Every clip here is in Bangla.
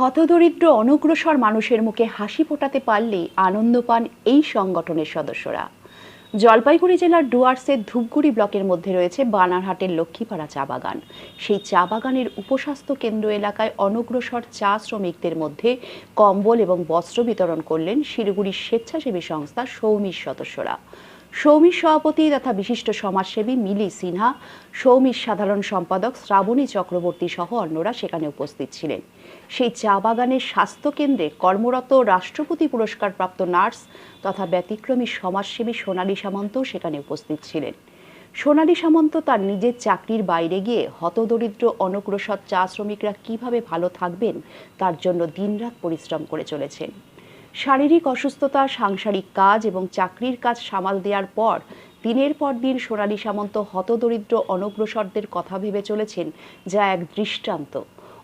হতদরিদ্র, অনগ্রসর মানুষের মুখে হাসি ফোটাতে পারলেই আনন্দ পান এই সংগঠনের সদস্যরা। জলপাইগুড়ি জেলার ডুয়ার্সের ধূপগুড়ি ব্লকের মধ্যে রয়েছে বানারহাটের লক্ষ্মীপাড়া চা বাগান। সেই চা বাগানের উপস্বাস্থ্য কেন্দ্র এলাকায় অনগ্রসর চা শ্রমিকদের মধ্যে কম্বল এবং বস্ত্র বিতরণ করলেন শিলিগুড়ির স্বেচ্ছাসেবী সংস্থা সৌমির সদস্যরা। সৌমির সভাপতি তথা বিশিষ্ট সমাজসেবী মিলি সিনহা, সৌমির সাধারণ সম্পাদক শ্রাবণী চক্রবর্তী সহ অন্যরা সেখানে উপস্থিত ছিলেন। সেই চা বাগানের স্বাস্থ্য কেন্দ্রে কর্মরত রাষ্ট্রপতি পুরস্কারপ্রাপ্ত নার্স তথা ব্যতিক্রমী সমাজসেবী সোনালী সামন্ত সেখানে উপস্থিত ছিলেন। সোনালী সামন্ত তার নিজের চাকরির বাইরে গিয়ে হতদরিদ্র, অনগ্রসর চা শ্রমিকরা কীভাবে ভালো থাকবেন, তার জন্য দিনরাত পরিশ্রম করে চলেছেন। শারীরিক অসুস্থতা, সাংসারিক কাজ এবং চাকরির কাজ সামাল দেওয়ার পর দিনের পর দিন সোনালী সামন্ত হতদরিদ্র, অনগ্রসরদের কথা ভেবে চলেছেন যা এক দৃষ্টান্ত।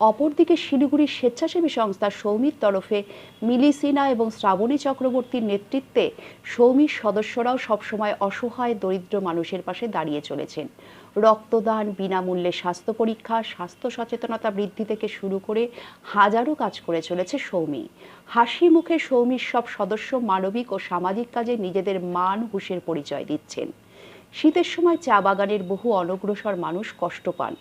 অপরদিকে শিলিগুড়ির স্বেচ্ছাসেবী সংস্থা সৌমির তরফে মিলি সিনহা এবং শ্রাবণী চক্রবর্তীর নেতৃত্বে সৌমির সদস্যরাও সবসময় অসহায়, দরিদ্র মানুষের পাশে দাঁড়িয়ে চলেছেন। রক্তদান, বিনামূল্যে স্বাস্থ্য পরীক্ষা, স্বাস্থ্য সচেতনতা বৃদ্ধি থেকে শুরু করে হাজারো কাজ করে চলেছে সৌমি। হাসি মুখে সৌমির সব সদস্য মানবিক ও সামাজিক কাজে নিজেদের মান, হুঁশের পরিচয় দিচ্ছেন। শীতের সময় চা বাগানের বহু অনগ্রসর মানুষ কষ্ট পান।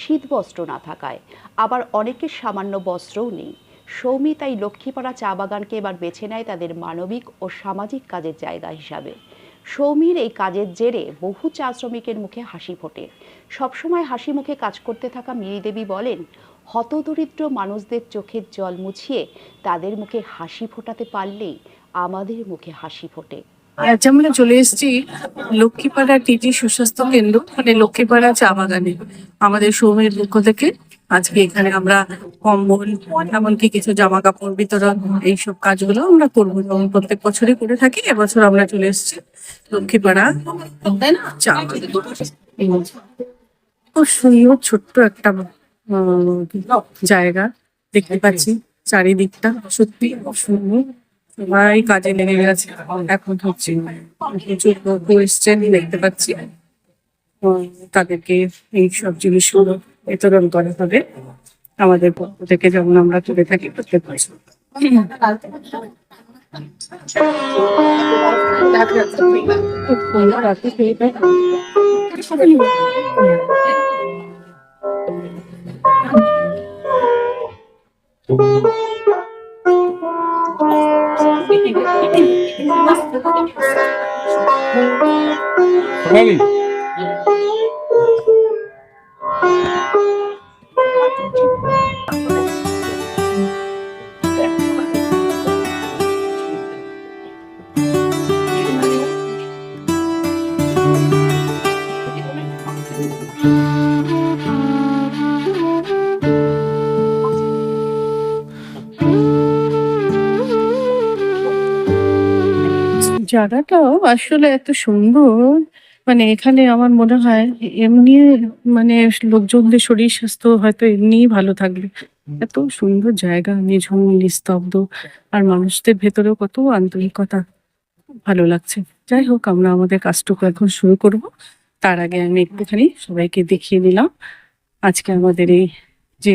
শীত বস্ত্র না থাকায়। আবার অনেকের সামান্য বস্ত্রও নেই। সৌমি তাই লক্ষ্মীপাড়া চা বাগানকে এবার বেছে নেয় তাদের মানবিক ও সামাজিক কাজের জায়গা হিসাবে। সৌমির এই কাজের জেরে বহু চা শ্রমিকের মুখে হাসি ফোটে। সবসময় হাসি মুখে কাজ করতে থাকা মিরি দেবী বলেন, হতদরিদ্র মানুষদের চোখের জল মুছিয়ে তাদের মুখে হাসি ফোটাতে পারলেই আমাদের মুখে হাসি ফোটে। আজ আমরা চলে এসেছি লক্ষ্মীপাড়া টিটি সুস্বাস্থ্য কেন্দ্র মানে লক্ষ্মীপাড়া চা বাগানে। আমাদের সৌমের পক্ষ থেকে আজকে এখানে আমরা কম্বল, এমনকি কিছু জামা কাপড় বিতরণ, এইসব কাজগুলো আমরা করব যেমন প্রত্যেক বছরই করে থাকি। এবছর আমরা চলে এসেছি লক্ষ্মীপাড়া চা খুব সুন্দর, ছোট্ট একটা জায়গা দেখতে পাচ্ছি চারিদিকটা। সত্যি সুন্দর। সবাই কাজে লেগে গেছে। এখন হচ্ছে লোক এসছেন, দেখতে পাচ্ছি। তাদেরকে এই সব জিনিসগুলো বিতরণ করা হবে। আমাদের পক্ষ থেকে যেমন আমরা তুলে থাকি, প্রত্যেক বছর। খুব সুন্দর Vem. জায়গাটাও আসলে এত সুন্দর। মানে এখানে আমার মনে হয় এমনি মানে লোকজনদের শরীর স্বাস্থ্য হয়তো এমনিই ভালো থাকবে। এত সুন্দর জায়গা নিঝুম নিস্তব্ধ আর মানুষদের ভেতরেও কত আন্তরিকতা। ভালো লাগছে। যাই হোক আমরা আমাদের কাজটুকু এখন শুরু করব। তার আগে আমি একটুখানি সবাইকে দেখিয়ে দিলাম। আজকে আমাদের এই যে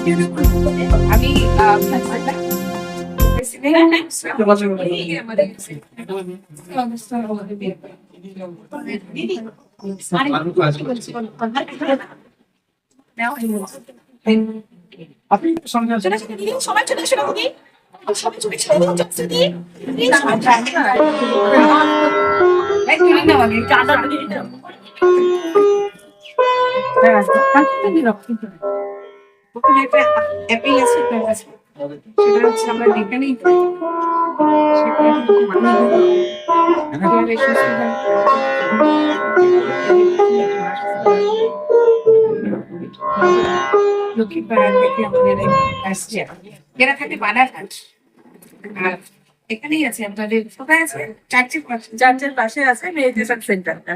আমি আপনি সঙ্গে সবাই চলে এসো দিদি সবাই চলে দিদি ওখানে একটা অ্যাপেল আছে আপনার কাছে সেটা হচ্ছে আমরা দেখে নিই সেটা হচ্ছে মানুষ এর সুস্থ লক্ষ্মী পাড়ার থেকে আমাদের আসছে এরা থাকে বানারহাট আর এখানেই আছে আপনাদের কোথায় আছে চার্চের পাশে চার্চের পাশে আছে মেডিটেশন সেন্টারটা